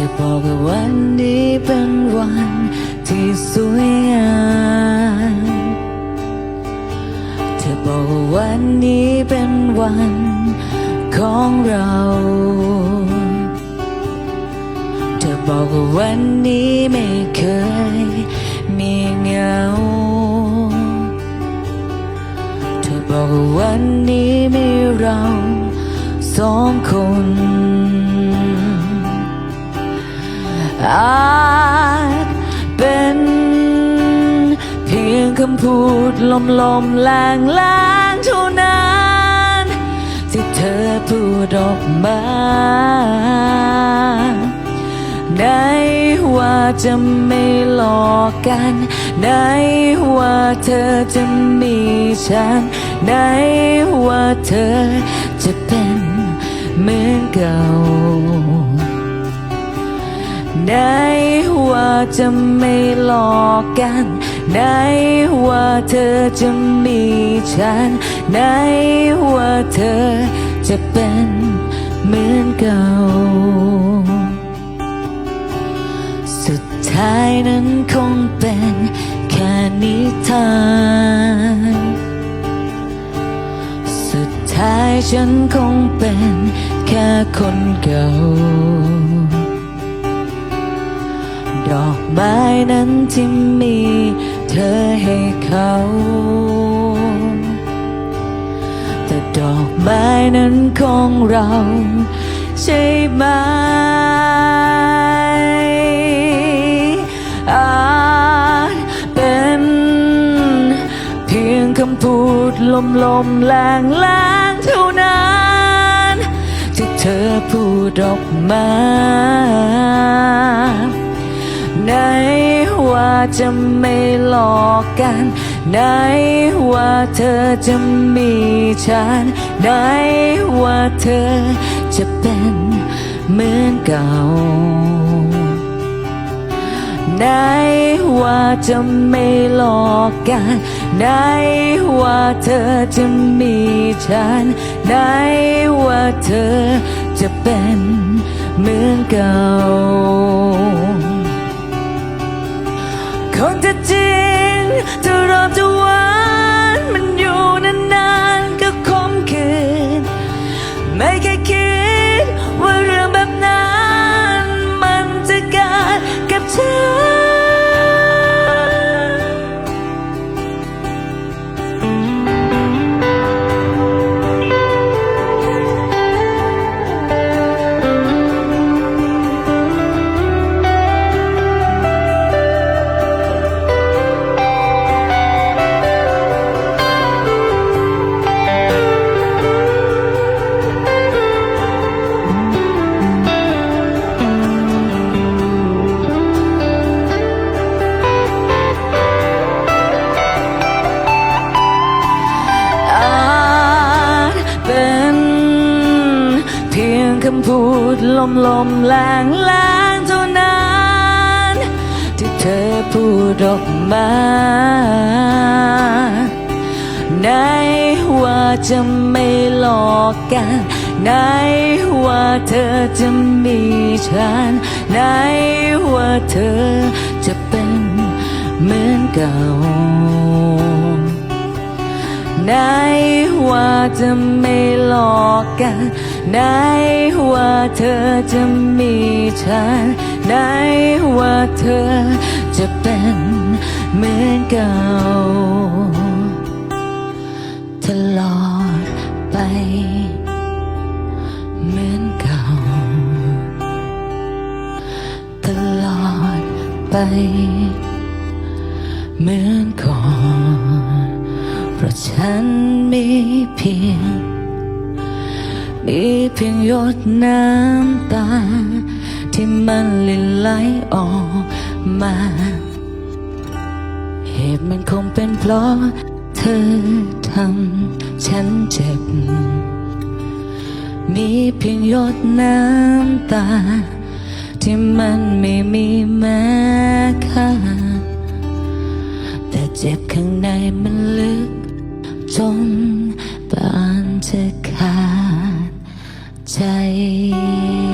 เธอบอกว่าวันนี้เป็นวันที่สวยงามเธอบอกว่าวันนี้เป็นวันของเรา เธอบอกว่าวันนี้ไม่เคยมีเงา เธอบอกว่าวันนี้มีเราสองคน อาจเป็นเพียงคำพูดลมลมๆแรงแรงๆเท่านั้นที่เธอพูดออกมาในว่าจะไม่หลอกกันในว่าเธอจะมีฉันในว่าเธอจะเป็นเหมือนเก่า ในว่าจะไม่หลอกกันในว่าเธอจะมีฉันในว่าเธอจะเป็นเหมือนเก่า สุดท้ายนั้นคงเป็นแค่นิทาน สุดท้ายฉันคงเป็นแค่คนเก่า ดอกไม้นั้นที่มีเธอให้เขา แต่ดอกไม้นั้นของเรา ใช่ไหมอาจเป็นเพียงคำพูดลมลมๆแรงแรงๆเท่านั้น ที่เธอพูดออกมา จะไม่หลอกกันในว่าเธอจะมีฉันในว่าเธอจะเป็นเหมือนเก่าในว่าจะไม่หลอกกันในว่าเธอจะมีฉันในว่าเธอจะเป็นเหมือนเก่า งจะำพูดลมลมๆแรงแรงๆเท่านั้นที่เธอพูดออกมา ในว่าจะไม่หลอกกันในว่าเธอจะมีฉันในว่าเธอจะเป็นเหมือนเก่าในว่าจะไม่หลอกกัน ในว่าเธอจะมีฉันในว่าเธอจะเป็นเหมือนเก่าตลอดไปเหมือนเก่าตลอดไปเหมือนก่อน เพราะฉันมีเพียง มีเพียงหยดน้ำตา ที่มันลินไหลออกมา เหตุมันคงเป็นเพราะเธอทำฉันเจ็บ มีเพียงหยดน้ำตา ที่มันไม่มีแม้ค่า แต่เจ็บข้างในมันลึก จนปานจะขาด ใจ